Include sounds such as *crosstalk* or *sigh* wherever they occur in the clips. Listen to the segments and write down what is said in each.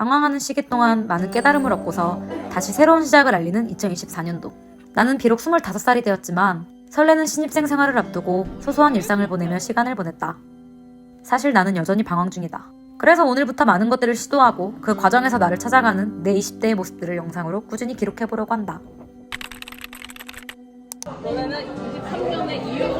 방황하는 시기 동안 많은 깨달음을 얻고서 다시 새로운 시작을 알리는 2024년도. 나는 비록 25살이 되었지만 설레는 신입생 생활을 앞두고 소소한 일상을 보내며 시간을 보냈다. 사실 나는 여전히 방황 중이다. 그래서 오늘부터 많은 것들을 시도하고 그 과정에서 나를 찾아가는 내 20대의 모습들을 영상으로 꾸준히 기록해보려고 한다. 너네는 23년에 이루고 싶었던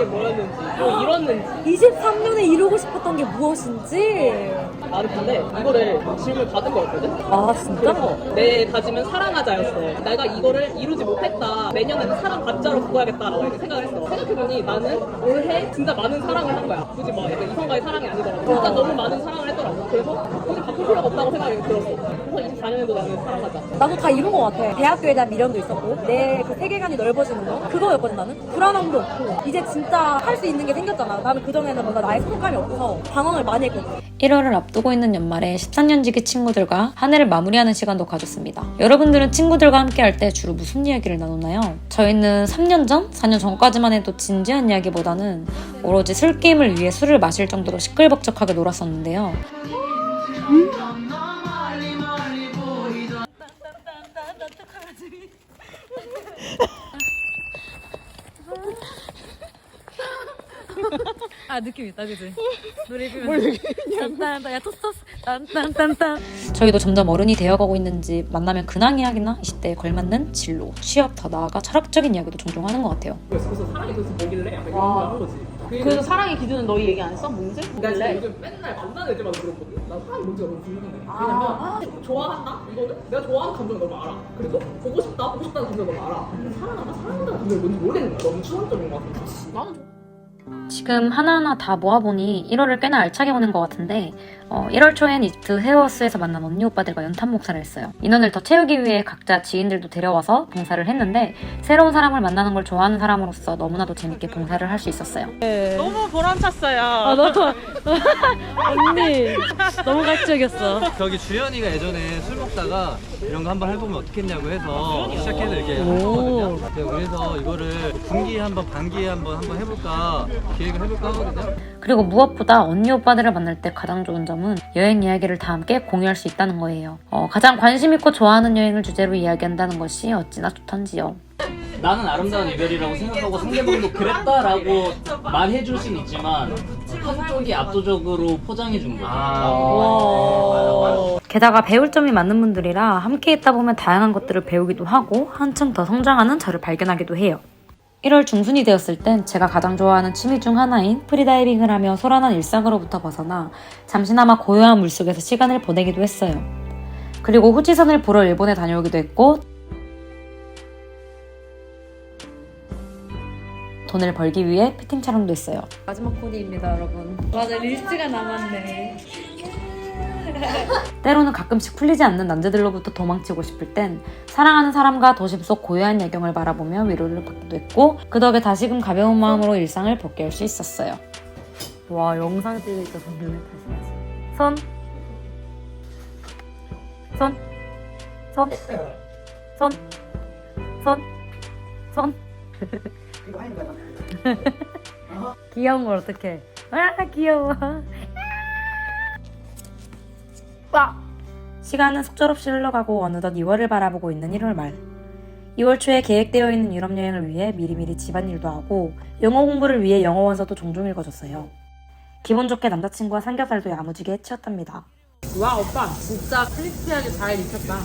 게 뭐였는지 뭐 이뤘는지. 23년에 이루고 싶었던 게 무엇인지. 나는 근데 이거를 질문을 받은 거였거든? 아, 진짜? 그래서 내 다짐은 사랑하자였어. 내가 이거를 이루지 못했다. 내년에는 사랑 가짜로 바꿔야겠다라고 이렇게 생각을 했어. 생각해보니 나는 올해 진짜 많은 사랑을 한 거야. 굳이 뭐 약간 이성과의 사랑이 아니더라도. 진짜 너무 많은 사랑을 했더라고. 그래서 굳이 바꿀 필요가 없다고 생각이 들었어. 그래서 24년에도 나는 사랑하자. 나도 다 이룬 것 같아. 대학교에 대한 미련도 있었고, 내 그 세계관이 넓어지는 거. 그거였거든, 나는. 불안함도 없고, 이제 진짜 할 수 있는 게 생겼잖아. 나는 그전에는 뭔가 나의 소감이 없어서 방황을 많이 했거든. 1월을 앞두고 있는 연말에 13년지기 친구들과 한 해를 마무리하는 시간도 가졌습니다. 여러분들은 친구들과 함께 할 때 주로 무슨 이야기를 나누나요? 저희는 3년 전, 4년 전까지만 해도 진지한 이야기보다는 오로지 술 게임을 위해 술을 마실 정도로 시끌벅적하게 놀았었는데요. 아, 느낌 있다, 그지? *laughs* 노래 부르면. 딴딴딴, 야, 토스토스. 딴딴딴딴. 저희도 점점 어른이 되어가고 있는지 만나면 근황 이야기나 20대에 걸맞는 진로, 취업, 더 나아가 철학적인 이야기도 종종 하는 것 같아요. 그래서 사랑이 도대체 뭐길래 약간 이런 거 하는 거지 그래서 사랑의 기준은 너희 얘기 안 했어? 뭔지? 나 진짜 요즘 맨날 만나는 애들마다 물어보거든. 나 사람 뭔지가 너무 궁금해. 왜냐면 좋아한다? 이거는 내가 좋아하는 감정을 너무 알아. 그리고 보고 싶다, 보고 싶다는 감정을 너무 알아. 근데 사랑한다, 사랑한다는 감정을 뭔지 모르겠는 거야. 너무 추상적인 것 같아. 나는 지금 하나하나 다 모아보니 1월을 꽤나 알차게 보낸 것 같은데 어, 1월 초엔 이집트 헤어스에서 만난 언니 오빠들과 연탄 목사를 했어요. 인원을 더 채우기 위해 각자 지인들도 데려와서 봉사를 했는데 새로운 사람을 만나는 걸 좋아하는 사람으로서 너무나도 재밌게 봉사를 할 수 있었어요. 너무 보람찼어요. 아, 너도. *laughs* 언니. 너무 가치적이었어. 저기 주연이가 예전에 술 먹다가 이런 거 한번 해보면 어떻겠냐고 해서 시작해서 이렇게 하거든요. 그래서 이거를 분기에 한번 반기에 한번 한번 해볼까 기획을 해볼까 하거든요. 그리고 무엇보다 언니 오빠들을 만날 때 가장 좋은 점은 여행 이야기를 다 함께 공유할 수 있다는 거예요. 어, 가장 관심 있고 좋아하는 여행을 주제로 이야기한다는 것이 어찌나 좋던지요. 나는 아름다운 이별이라고 생각하고 상대방도 그랬다라고 말해줄 순 있지만 한쪽이 압도적으로 포장해준 거죠. 게다가 배울 점이 많은 분들이라 함께 있다 보면 다양한 것들을 배우기도 하고 한층 더 성장하는 저를 발견하기도 해요. 1월 중순이 되었을 땐 제가 가장 좋아하는 취미 중 하나인 프리다이빙을 하며 소란한 일상으로부터 벗어나 잠시나마 고요한 물속에서 시간을 보내기도 했어요. 그리고 후지산을 보러 일본에 다녀오기도 했고 돈을 벌기 위해 피팅 촬영도 했어요. 마지막 코디입니다, 여러분. 맞아, 릴스가 남았네. *laughs* 때로는 가끔씩 풀리지 않는 난제들로부터 도망치고 싶을 땐 사랑하는 사람과 도심 속 고요한 야경을 바라보며 위로를 받기도 했고 그 덕에 다시금 가벼운 마음으로 일상을 벗겨올 수 있었어요. 와 영상 찍으니까 손을 다시 손, 손, 손, 손, 손, 손. *laughs* 귀여운 걸 어떡해? 아 귀여워. 와! 시간은 속절없이 흘러가고 어느덧 2월을 바라보고 있는 1월 말. 2월 초에 계획되어 있는 유럽 여행을 위해 미리미리 집안일도 하고 영어 공부를 위해 영어 원서도 종종 읽어줬어요. 기분 좋게 남자친구와 삼겹살도 야무지게 해치웠답니다. 와 오빠 진짜 크리스피하게 잘 익혔다.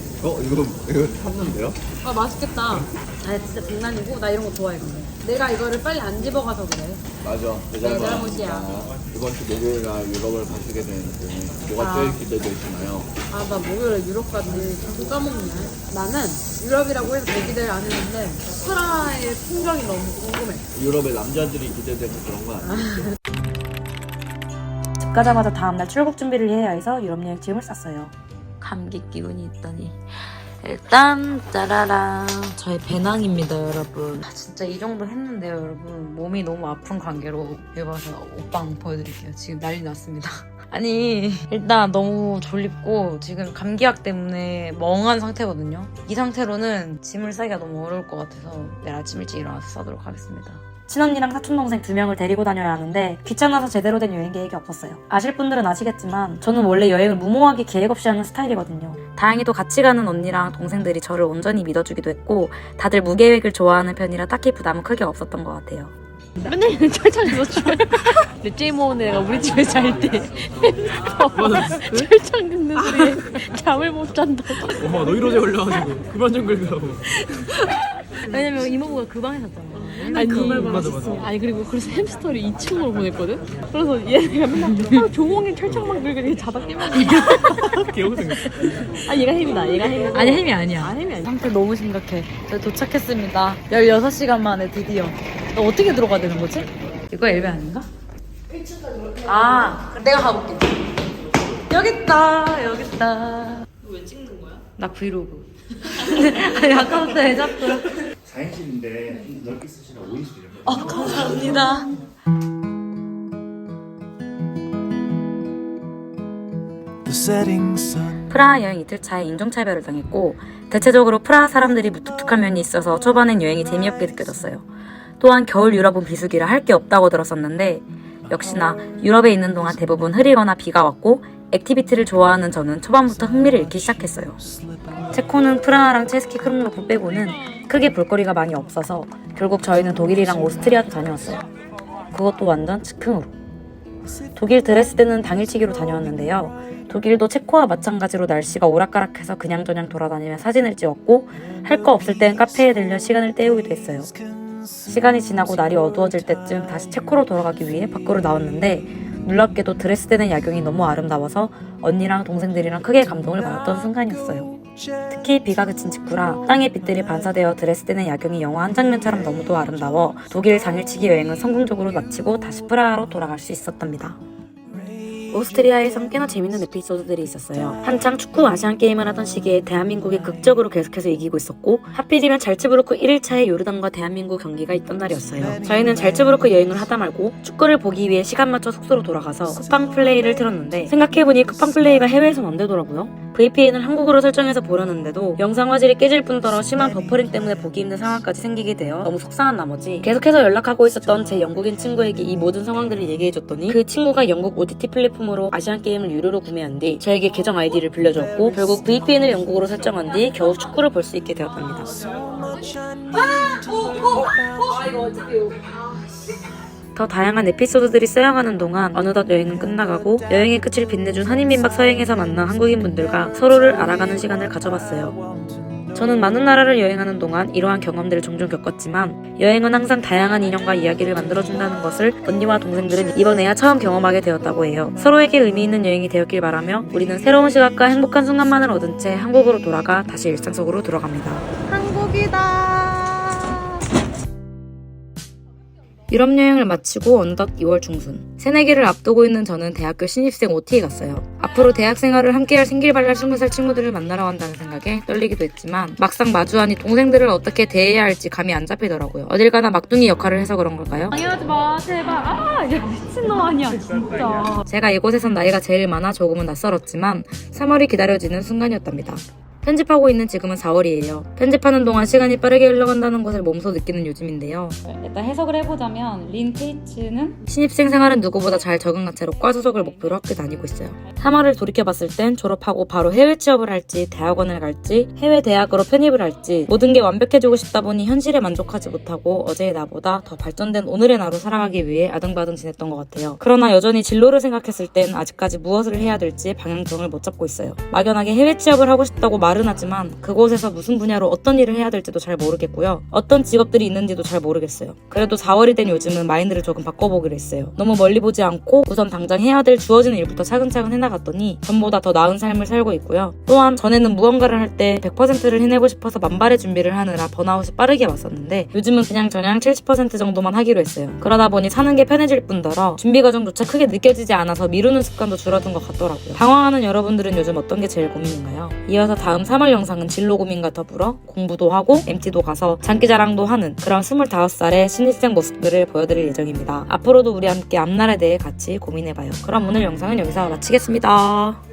*laughs* 어 이거 이거 탔는데요? 아 맛있겠다. 아 진짜 장난이고 나 이런 거 좋아해 근데. 내가 이거를 빨리 안 집어가서 그래. 맞아. 내 잘못이야. 아, 이번 주 목요일 날 유럽을 가시게 되는데 뭐가 아. 제일 기대되시나요? 아 나 목요일에 유럽까지 자꾸 까먹네. 나는 유럽이라고 해서 대기대를 안 했는데 프라하의 풍경이 너무 궁금해. 유럽의 남자들이 기대되는 그런 거 아니에요? 집 가자마자 다음날 출국 준비를 해야 해서 유럽 여행 짐을 쌌어요. 감기 기운이 있더니 일단 짜라란 저의 배낭입니다 여러분. 아, 진짜 이 정도 했는데요 여러분. 몸이 너무 아픈 관계로 입어서 옷방 보여드릴게요. 지금 난리 났습니다. *laughs* 아니 일단 너무 졸립고 지금 감기약 때문에 멍한 상태거든요. 이 상태로는 짐을 싸기가 너무 어려울 것 같아서 내일 아침 일찍 일어나서 싸도록 하겠습니다 친언니랑 사촌동생 두 명을 데리고 다녀야 하는데 귀찮아서 제대로 된 여행 계획이 없었어요. 아실 분들은 아시겠지만 저는 원래 여행을 무모하게 계획 없이 하는 스타일이거든요. 다행히도 같이 가는 언니랑 동생들이 저를 온전히 믿어주기도 했고 다들 무계획을 좋아하는 편이라 딱히 부담은 크게 없었던 것 같아요. 맨날 철창에서 줄. *laughs* 내 제이모는 애가 우리 집에 잘 때. 철창 긁는 소리에 잠을 못 잔다고. 엄마 노이로제 걸려가지고 그만 좀 긁으라고. 왜냐면 이모부가 그 방에 잤잖아. 아니, 맞아 맞아. 아니 그리고 그래서 햄스터를 2층으로 보냈거든. 그래서 얘가 맨날 아, 종홍이 철창만 긁으니 자다 깨면. 귀여워 생겼어. 아 얘가 햄이다. 얘가 햄. 아니 햄이 아니야. 아 햄이 아니야. 상태 너무 심각해. 저 도착했습니다. 16시간 만에 드디어. 너 어떻게 들어가야 되는 거지? 이거 엘베 아닌가? 1층까지 아, 그럼 내가 가볼게. 여기 있다, 여기 있다. 왜 찍는 거야? 나 브이로그. *laughs* 아니, 아까부터 애 잡고. 4인실인데 좀 넓게 쓰시라 5인실이요. 어, 감사합니다. The setting sun. 프라하 여행 이틀 차에 인종차별을 당했고 대체적으로 프라하 사람들이 무뚝뚝한 면이 있어서 초반엔 여행이 재미없게 느껴졌어요. 또한 겨울 유럽은 비수기라 할 게 없다고 들었었는데 역시나 유럽에 있는 동안 대부분 흐리거나 비가 왔고 액티비티를 좋아하는 저는 초반부터 흥미를 잃기 시작했어요. 체코는 프라하랑 체스키 크롬노프 빼고는 크게 볼거리가 많이 없어서 결국 저희는 독일이랑 오스트리아도 다녀왔어요. 그것도 완전 즉흥으로. 독일 드레스덴은 당일치기로 다녀왔는데요. 독일도 체코와 마찬가지로 날씨가 오락가락해서 그냥저냥 돌아다니며 사진을 찍었고 할 거 없을 땐 카페에 들려 시간을 때우기도 했어요. 시간이 지나고 날이 어두워질 때쯤 다시 체코로 돌아가기 위해 밖으로 나왔는데 놀랍게도 드레스덴의 야경이 너무 아름다워서 언니랑 동생들이랑 크게 감동을 받았던 순간이었어요. 특히 비가 그친 직후라 땅의 빛들이 반사되어 드레스덴의 야경이 영화 한 장면처럼 너무도 아름다워 독일 당일치기 여행은 성공적으로 마치고 다시 프라하로 돌아갈 수 있었답니다. 오스트리아에선 꽤나 재밌는 에피소드들이 있었어요. 한창 축구 아시안 게임을 하던 시기에 대한민국이 극적으로 계속해서 이기고 있었고 하필이면 잘츠부르크 1일차에 요르단과 대한민국 경기가 있던 날이었어요. 저희는 잘츠부르크 여행을 하다 말고 축구를 보기 위해 시간 맞춰 숙소로 돌아가서 쿠팡 플레이를 틀었는데 생각해보니 쿠팡 플레이가 해외에선 안 되더라고요. VPN을 한국으로 설정해서 보려는데도 영상 화질이 깨질 뿐더러 심한 버퍼링 때문에 보기 힘든 상황까지 생기게 되어 너무 속상한 나머지 계속해서 연락하고 있었던 제 영국인 친구에게 이 모든 상황들을 얘기해줬더니 그 친구가 영국 OTT 플랫폼 으로 아시안 게임을 유료로 구매한 뒤 저에게 계정 아이디를 빌려줬고 결국 VPN을 영국으로 설정한 뒤 겨우 축구를 볼 수 있게 되었답니다. 더 다양한 에피소드들이 쌓여가는 동안 어느덧 여행은 끝나가고 여행의 끝을 빛내준 한인민박 서행에서 만난 한국인분들과 서로를 알아가는 시간을 가져봤어요. 저는 많은 나라를 여행하는 동안 이러한 경험들을 종종 겪었지만 여행은 항상 다양한 인연과 이야기를 만들어준다는 것을 언니와 동생들은 이번에야 처음 경험하게 되었다고 해요. 서로에게 의미 있는 여행이 되었길 바라며 우리는 새로운 시각과 행복한 순간만을 얻은 채 한국으로 돌아가 다시 일상 속으로 돌아갑니다. 유럽 여행을 마치고 어느덧 2월 중순. 새내기를 앞두고 있는 저는 대학교 신입생 OT에 갔어요. 앞으로 대학 생활을 함께할 생길발랄 20살 친구들을 만나러 간다는 생각에 떨리기도 했지만 막상 마주하니 동생들을 어떻게 대해야 할지 감이 안 잡히더라고요. 어딜 가나 막둥이 역할을 해서 그런 걸까요? 당연하지 마 제발. 아 야, 미친놈 아니야 진짜. 제가 이곳에선 나이가 제일 많아 조금은 낯설었지만 3월이 기다려지는 순간이었답니다. 편집하고 있는 지금은 4월이에요. 편집하는 동안 시간이 빠르게 흘러간다는 것을 몸소 느끼는 요즘인데요. 일단 해석을 해보자면 린 테이츠는 신입생 생활은 누구보다 잘 적응한 채로 과 소속을 목표로 학교 다니고 있어요. 3월을 돌이켜봤을 땐 졸업하고 바로 해외 취업을 할지 대학원을 갈지 해외 대학으로 편입을 할지 모든 게 완벽해지고 싶다 보니 현실에 만족하지 못하고 어제의 나보다 더 발전된 오늘의 나로 살아가기 위해 아등바등 지냈던 것 같아요. 그러나 여전히 진로를 생각했을 땐 아직까지 무엇을 해야 될지 방향성을 못 잡고 있어요. 막연하게 해외 취업을 하고 싶다고 말은 하지만 그곳에서 무슨 분야로 어떤 일을 해야 될지도 잘 모르겠고요. 어떤 직업들이 있는지도 잘 모르겠어요. 그래도 4월이 된 요즘은 마인드를 조금 바꿔보기로 했어요. 너무 멀리 보지 않고 우선 당장 해야 될 주어지는 일부터 차근차근 해나갔더니 전보다 더 나은 삶을 살고 있고요. 또한 전에는 무언가를 할 때 100%를 해내고 싶어서 만발의 준비를 하느라 번아웃이 빠르게 왔었는데 요즘은 그냥 저냥 70% 정도만 하기로 했어요. 그러다 보니 사는 게 편해질 뿐더러 준비 과정조차 크게 느껴지지 않아서 미루는 습관도 줄어든 것 같더라고요. 방황하는 여러분들은 요즘 어떤 게 제일 고민인가요? 이어서 다음 3월 영상은 진로 고민과 더불어 공부도 하고 MT도 가서 장기자랑도 하는 그런 25살의 신입생 모습들을 보여드릴 예정입니다. 앞으로도 우리 함께 앞날에 대해 같이 고민해봐요. 그럼 오늘 영상은 여기서 마치겠습니다.